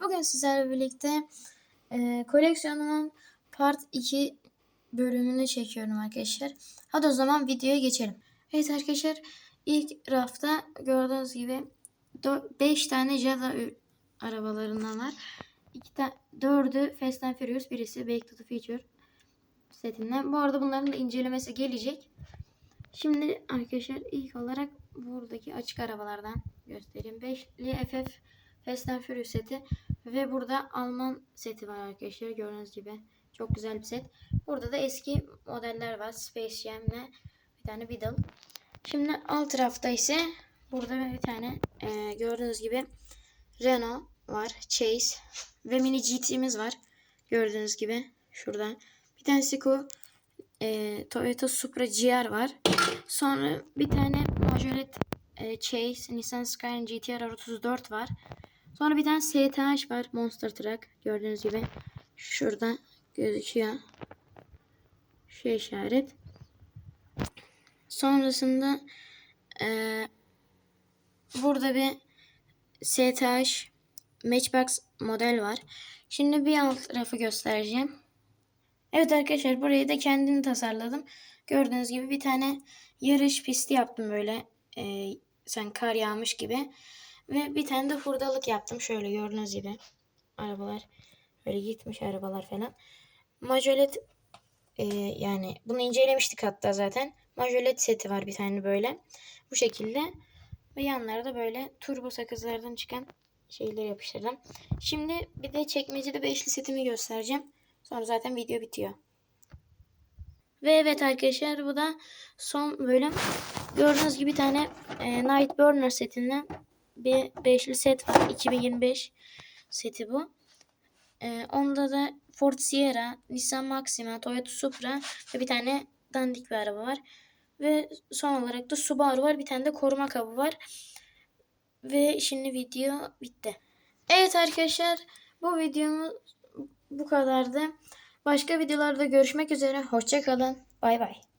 Bugün sizlerle birlikte e, koleksiyonumun part 2 bölümünü çekiyorum arkadaşlar. Hadi o zaman videoya geçelim. Evet arkadaşlar ilk rafta gördüğünüz gibi 5 tane Jada arabalarından var. 2 ta 4'ü Fast and Furious, birisi Back to the Future setinden. Bu arada bunların da incelemesi gelecek. Şimdi arkadaşlar ilk olarak buradaki açık arabalardan göstereyim. 5'li FF Fast and Furious seti ve burada Alman seti var arkadaşlar gördüğünüz gibi. Çok güzel bir set. Burada da eski modeller var. Space Jam'le bir tane Beetle. Şimdi alt tarafta ise burada bir tane e, gördüğünüz gibi Renault var. Chase ve Mini GT'miz var. Gördüğünüz gibi şurada. Bir tane Siko e, Toyota Supra GR var. Sonra bir tane Majoret e, Chase Nissan Skyline GTR 34 var. Sonra bir tane STH var. Monster Truck. Gördüğünüz gibi. Şurada gözüküyor. Şu işaret. Sonrasında eee, burada bir STH Matchbox model var. Şimdi bir alt tarafı göstereceğim. Evet arkadaşlar burayı da kendim tasarladım. Gördüğünüz gibi bir tane yarış pisti yaptım böyle. eee, sen kar yağmış gibi. Ve bir tane de hurdalık yaptım. Şöyle gördüğünüz gibi. Arabalar. Böyle gitmiş arabalar falan. Majolet e, yani bunu incelemiştik hatta zaten. Majolet seti var bir tane böyle. Bu şekilde. Ve yanlarda böyle turbo sakızlardan çıkan şeyleri yapıştırdım. Şimdi bir de çekmecede beşli setimi göstereceğim. Sonra zaten video bitiyor. Ve evet arkadaşlar bu da son bölüm. Gördüğünüz gibi bir tane e, Night Burner setinden bir beşli set var. 2025 seti bu. Ee, onda da Ford Sierra, Nissan Maxima, Toyota Supra ve bir tane dandik bir araba var. Ve son olarak da Subaru var. Bir tane de koruma kabı var. Ve şimdi video bitti. Evet arkadaşlar bu videomuz bu kadardı. Başka videolarda görüşmek üzere. Hoşçakalın. Bay bay.